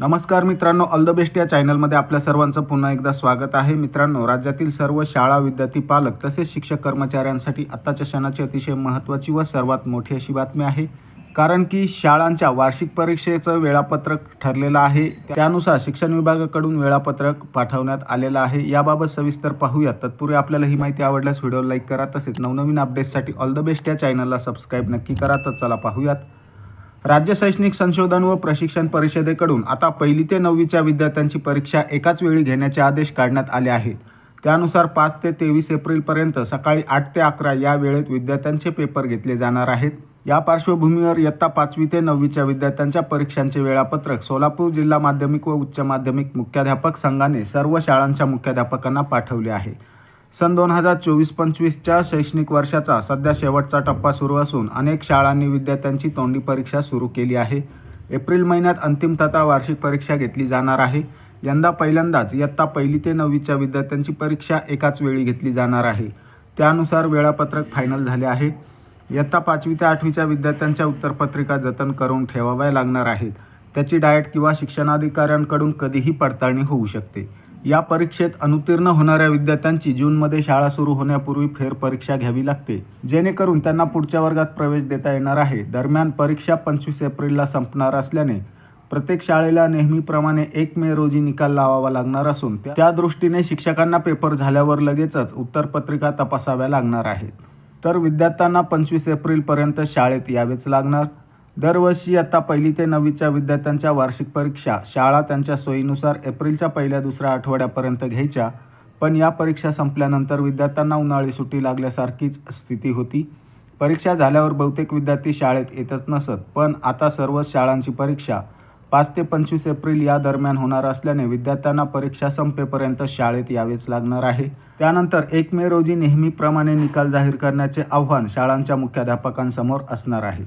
नमस्कार मित्रांनो all the best या चॅनलमध्ये आपल्या सर्वांचं पुन्हा एकदा स्वागत आहे. मित्रांनो राज्यातील सर्व शाळा विद्यार्थी पालक तसेच शिक्षक कर्मचाऱ्यांसाठी आत्ताच्या क्षणाची अतिशय महत्त्वाची व सर्वात मोठी अशी बातमी आहे. कारण की शाळांच्या वार्षिक परीक्षेचं वेळापत्रक ठरलेलं आहे. त्यानुसार शिक्षण विभागाकडून वेळापत्रक पाठवण्यात आलेलं आहे. याबाबत सविस्तर पाहूयात तत्पूर्वी आपल्याला ही माहिती आवडल्यास व्हिडिओ लाईक करा. तसेच नवनवीन अपडेट्ससाठी ऑल द बेस्ट या चॅनलला सबस्क्राईब नक्की करा. तर चला पाहूयात. राज्य शैक्षणिक संशोधन व प्रशिक्षण परिषदेकडून आता पहिली ते नववीच्या विद्यार्थ्यांची परीक्षा एकाच वेळी घेण्याचे आदेश काढण्यात आले आहेत. त्यानुसार पाच ते तेवीस एप्रिलपर्यंत सकाळी आठ ते अकरा या वेळेत विद्यार्थ्यांचे पेपर घेतले जाणार आहेत. या पार्श्वभूमीवर इयत्ता पाचवी ते नववीच्या विद्यार्थ्यांच्या परीक्षांचे वेळापत्रक सोलापूर जिल्हा माध्यमिक व उच्च माध्यमिक मुख्याध्यापक संघाने सर्व शाळांच्या मुख्याध्यापकांना पाठवले आहे. सन दोन हजार चोवीस पंचवीसच्या शैक्षणिक वर्षाचा सध्या शेवटचा टप्पा सुरू असून अनेक शाळांनी विद्यार्थ्यांची तोंडी परीक्षा सुरू केली आहे. एप्रिल महिन्यात अंतिम तथा वार्षिक परीक्षा घेतली जाणार आहे. यंदा पहिल्यांदाच इयत्ता पहिली ते नववीच्या विद्यार्थ्यांची परीक्षा एकाच वेळी घेतली जाणार आहे. त्यानुसार वेळापत्रक फायनल झाले आहे. इयत्ता पाचवी ते आठवीच्या विद्यार्थ्यांच्या उत्तरपत्रिका जतन करून ठेवाव्या लागणार आहेत. त्याची डाएट किंवा शिक्षणाधिकाऱ्यांकडून कधीही पडताळणी होऊ शकते. या परीक्षेत अनुत्तीर्ण होणाऱ्या विद्यार्थ्यांची जूनमध्ये शाळा सुरू होण्यापूर्वी फेरपरीक्षा घ्यावी लागते. जेणेकरून त्यांना पुढच्या वर्गात प्रवेश देता येणार आहे. दरम्यान परीक्षा पंचवीस एप्रिलला संपणार असल्याने प्रत्येक शाळेला नेहमीप्रमाणे एक मे रोजी निकाल लावावा लागणार असून त्या- दृष्टीने शिक्षकांना पेपर झाल्यावर लगेचच उत्तरपत्रिका तपासाव्या लागणार आहेत. तर विद्यार्थ्यांना पंचवीस एप्रिलपर्यंत शाळेत यावेच लागणार. दरवर्षी आता पहिली ते नववीच्या विद्यार्थ्यांच्या वार्षिक परीक्षा शाळा त्यांच्या सोयीनुसार एप्रिलच्या पहिल्या दुसऱ्या आठवड्यापर्यंत घ्यायच्या. पण या परीक्षा संपल्यानंतर विद्यार्थ्यांना उन्हाळी सुट्टी लागल्यासारखीच स्थिती होती. परीक्षा झाल्यावर बहुतेक विद्यार्थी शाळेत येतच नसत पण आता सर्वच शाळांची परीक्षा पाच ते पंचवीस एप्रिल या दरम्यान होणार असल्याने विद्यार्थ्यांना परीक्षा संपेपर्यंत शाळेत यावेच लागणार आहे. त्यानंतर एक मे रोजी नेहमीप्रमाणे निकाल जाहीर करण्याचे आव्हान शाळांच्या मुख्याध्यापकांसमोर असणार आहे.